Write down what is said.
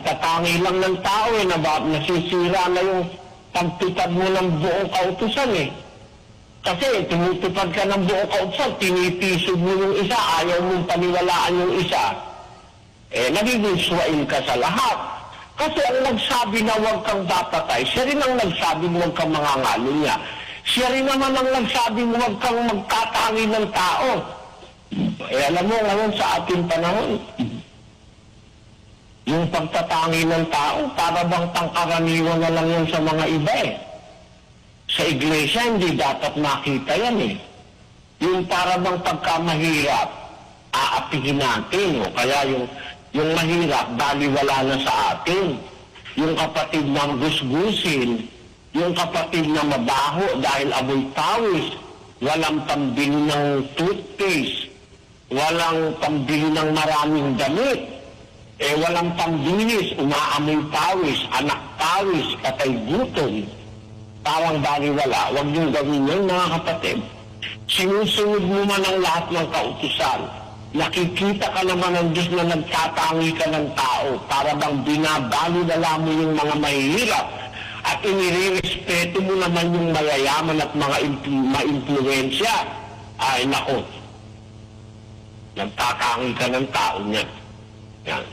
pagtatangi lang ng tao eh, na ba, nasisira na yung pagtupad mo ng buong kautusan eh. Kasi tumutupad ka ng buong kautusan, tinitisod mo yung isa, ayaw mong paniwalaan yung isa. Eh, nagiging swain ka sa lahat. Kasi ang nagsabi na huwag kang papatay, siya rin ang nagsabi mo huwag kang mangangalo niya. Siya rin naman ang nagsabi mo huwag kang magtatangi ng tao. Eh, alam mo, ngayon sa ating panahon, yung pagtatangi ng tao, para bang pangkaraniwan na lang yun sa mga iba eh. Sa iglesia, hindi dapat makita yan eh. Yung para bang pagkamahirap, aapihin natin. O kaya yung, yung mahirap, baliwala na sa atin. Yung kapatid na gusgusin, yung kapatid na mabaho dahil amoy pawis, walang pambili ng toothpaste, walang pambili ng maraming damit, eh walang pambilis, umaamoy pawis, anak pawis, patay gutom. Parang baliwala, huwag niyong gawin yun mga kapatid. Sinusunod mo man ang lahat ng kautusan. Nakikita ka naman ng Diyos na nagtatangi ka ng tao para bang binabalidala mo yung mga mahihirap at inirespeto mo naman yung mayayaman at mga impl- ma-impluensya. Ay, nako. Nagtatangi ka ng tao niyan. Yan.